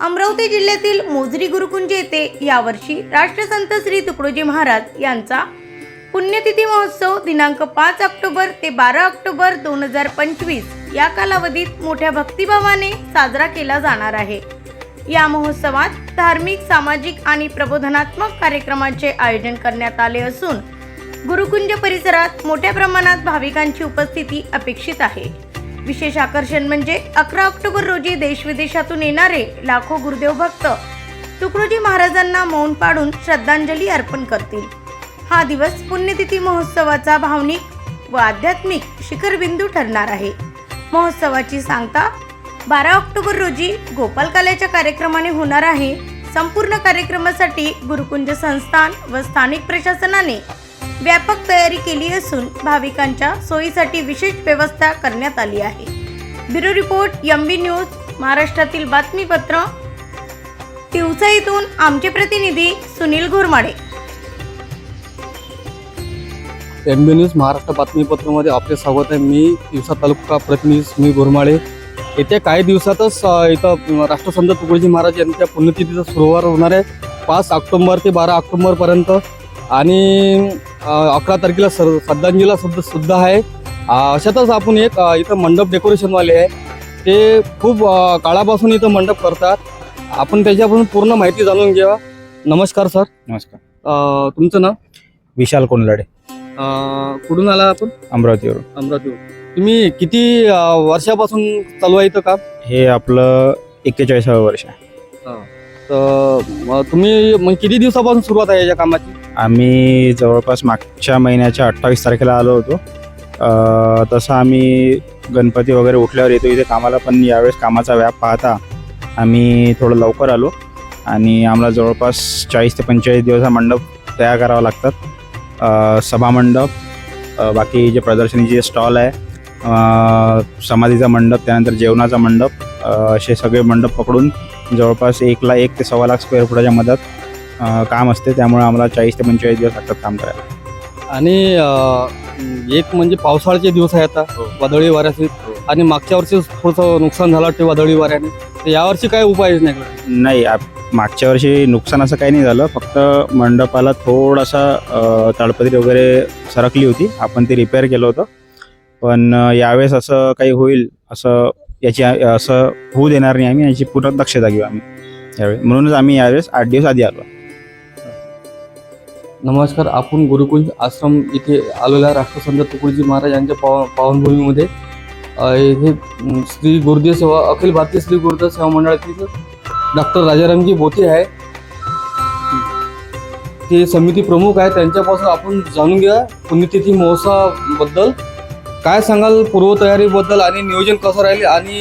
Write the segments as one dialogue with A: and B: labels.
A: अमरावती जिल्ह्यातील मोजरी गुरुकुंज येथे यावर्षी राष्ट्रसंत श्री तुकडोजी महाराज यांचा पुण्यतिथी महोत्सव दिनांक पाच ऑक्टोबर ते बारा ऑक्टोबर दोन हजार पंचवीस या कालावधीत मोठ्या भक्तिभावाने साजरा केला जाणार आहे. या महोत्सवात धार्मिक सामाजिक आणि प्रबोधनात्मक कार्यक्रमांचे आयोजन करण्यात आले असून गुरुकुंज परिसरात मोठ्या प्रमाणात भाविकांची उपस्थिती अपेक्षित आहे. विशेष आकर्षण म्हणजे अकरा ऑक्टोबर रोजी देशविदेशातून येणारे लाखो गुरुदेव भक्त तुकडोजी महाराजांना मौन पाडून श्रद्धांजली अर्पण करतील. हा दिवस पुण्यतिथी महोत्सवाचा भावनिक व आध्यात्मिक शिखरबिंदू ठरणार आहे. महोत्सवाची सांगता बारा ऑक्टोबर रोजी गोपालकाल्याच्या कार्यक्रमाने होणार आहे. संपूर्ण कार्यक्रमासाठी गुरुकुंज संस्थान व स्थानिक प्रशासनाने व्यापक तयारी केली असून भाविकांच्या सोयीसाठी विशेष व्यवस्था करण्यात आली आहे. Bureau report M B news महाराष्ट्रातील बातमीपत्र. दिवसाईतून आमचे प्रतिनिधी Sunil Ghormade.
B: M B news Maharashtra बातमीपत्रामध्ये आपले स्वागत आहे. मी दिवसा तालुका प्रतिनिधी सुनील घोरमाळे येत्या काही दिवसातच इथं राष्ट्रसंत तुकडोजी महाराज यांच्या पुण्यतिथीचा सुरुवात होणार आहे. पाच ऑक्टोंबर ते बारा ऑक्टोबरपर्यंत आणि अकरा तारखेला सर श्रद्धांजलीला सुद्धा सुद्धा आहे. अशातच आपण एक इथं मंडप डेकोरेशनवाले आहे. ते खूप काळापासून इथं मंडप करतात. आपण त्याच्यापासून पूर्ण माहिती जाणून घ्या. नमस्कार सर.
C: नमस्कार.
B: तुमचं नाव?
C: विशाल कोनलाडे
B: अ, कुठून आला आपण?
C: अमरावतीवरून.
B: अमरावती तुम्ही किती वर्षापासून चालू आहे इथं काम?
C: हे आपलं एक्केचाळीसावं वर्ष आहे.
B: तर तुम्ही मग किती दिवसापासून सुरुवात आहे या कामाची?
C: आम्ही जवळपास मागच्या महिन्याच्या अठ्ठावीस तारखेला आलो होतो. तसं आम्ही गणपती वगैरे उठल्यावर येतो इथे कामाला पण यावेळेस कामाचा व्याप पाहता आम्ही थोडं लवकर आलो. आणि आम्हाला जवळपास चाळीस ते पंचेचाळीस दिवस हा मंडप तयार करावा लागतात. सभामंडप बाकी जे प्रदर्शनीचे स्टॉल आहे समाधीचा मंडप त्यानंतर जेवणाचा मंडप असे सगळे मंडप पकडून जवळपास एक लाख एक ते सव्वा लाख स्क्वेअर फुटाच्या मदत काम असते त्यामुळे आम्हाला चाळीस ते पंचेचाळीस दिवस लागतात काम करायला.
B: आणि अ, एक म्हणजे पावसाळ्याचे दिवस आहे आता वादळी वाऱ्याचे. आणि मागच्या वर्षी थोडंसं नुकसान झालं वाटते वादळी वाऱ्याने. तर यावर्षी काय उपाय नाही केला?
C: नाही आप- मागच्या वर्षी नुकसान असं काही नाही झालं. फक्त मंडपाला थोडासा अ, ताडपत्री वगैरे सरकली होती. आपण ती रिपेअर केलं होतं. पण अ, यावेळेस असं काही होईल असं याची असं होऊ देणार नाही आम्ही. याची पूर्ण दक्षता घेऊ आम्ही. यावेळी. म्हणूनच आम्ही यावेळेस आठ दिवस आधी आलो.
B: नमस्कार आपण गुरुकुंज आश्रम इथे आलेल्या राष्ट्रसंत तुकडोजी महाराज यांच्या पाव पावनभूमीमध्ये. हे श्री गुरुदेव सेवा अखिल भारतीय श्री गुरुदेव सेवा मंडळातील डॉक्टर राजारामजी बोथे आहे. ते समिती प्रमुख आहे त्यांच्यापासून आपण जाणून घ्या पुण्यतिथी महोत्सवाबद्दल. काय सांगाल पूर्वतयारीबद्दल आणि नियोजन कसं राहील आणि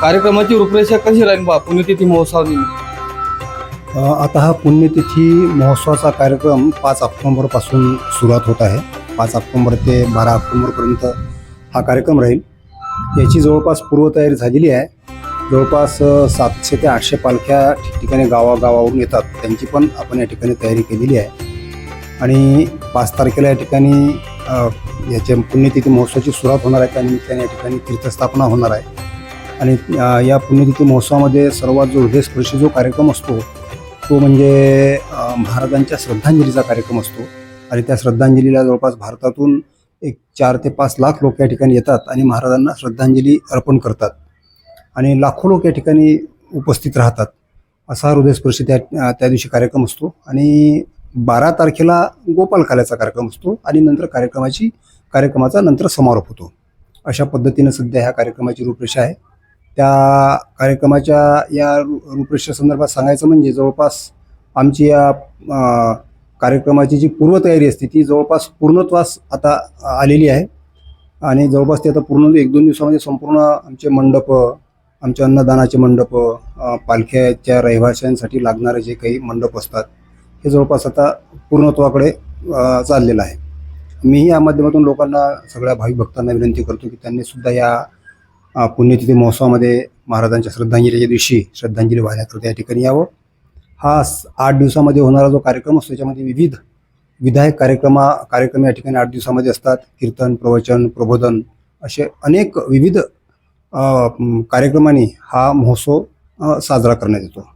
B: कार्यक्रमाची रूपरेषा कशी राहील बा पुण्यतिथी महोत्सवानिमित्त?
D: आता हा पुण्यतिथी महोत्सवाचा कार्यक्रम पाच ऑक्टोंबरपासून सुरुवात होत आहे. पाच ऑक्टोंबर ते बारा ऑक्टोबरपर्यंत हा कार्यक्रम राहील. याची जवळपास पूर्वतयारी झालेली आहे. जवळपास सातशे ते आठशे पालख्या ठिकठिकाणी गावागावावरून येतात. त्यांची पण आपण या ठिकाणी तयारी केलेली आहे. आणि पाच तारखेला या ठिकाणी याच्या पुण्यतिथी महोत्सवाची सुरुवात होणार आहे. त्यानिमित्ताने या ठिकाणी तीर्थस्थापना होणार आहे. आणि या पुण्यतिथी महोत्सवामध्ये सर्वात जो हृदयस्पर्शी जो कार्यक्रम असतो तो म्हणजे महाराजांच्या श्रद्धांजलीचा कार्यक्रम असतो. आणि त्या श्रद्धांजलीला जवळपास भारतातून एक चार ते पाच लाख लोक या ठिकाणी येतात आणि महाराजांना श्रद्धांजली अर्पण करतात. आणि लाखो लोक या ठिकाणी उपस्थित राहतात. असा हृदयस्पर्शी त्या त्या दिवशी कार्यक्रम असतो. आणि बारा तारखेला गोपाल काल्याचा कार्यक्रम असतो आणि नंतर कार्यक्रमाची कार्यक्रमाचा नंतर समारोप होतो. अशा पद्धतीनं सध्या ह्या कार्यक्रमाची रूपरेषा आहे. त्या कार्यक्रमाच्या या रूपरेषेसंदर्भात सांगायचं म्हणजे जवळपास आमची या कार्यक्रमाची जी पूर्वतयारी असते ती जवळपास पूर्णत्वास आता आलेली आहे. आणि जवळपास ते आता पूर्ण एक दोन दिवसामध्ये संपूर्ण आमचे मंडप आमचे अन्नदानाचे मंडप पालख्याच्या रहिवाशांसाठी लागणारे जे काही मंडप असतात हे जवळपास आता पूर्णत्वाकडे चाललेलं आहे. मीही या माध्यमातून लोकांना सगळ्या भाविक भक्तांना विनंती करतो की त्यांनी सुद्धा या पुण्यतिथी महोत्सवामध्ये महाराजांच्या श्रद्धांजलीच्या दिवशी श्रद्धांजली वाहण्याकरता या ठिकाणी यावं. हा स- आठ दिवसामध्ये होणारा जो कार्यक्रम असतो त्याच्यामध्ये विविध विधायक कार्यक्रमा कार्यक्रम या ठिकाणी आठ दिवसामध्ये असतात. कीर्तन प्रवचन प्रबोधन असे अनेक विविध कार्यक्रमाने कार्यक्रमांनी हा महोत्सव साजरा करण्यात येतो.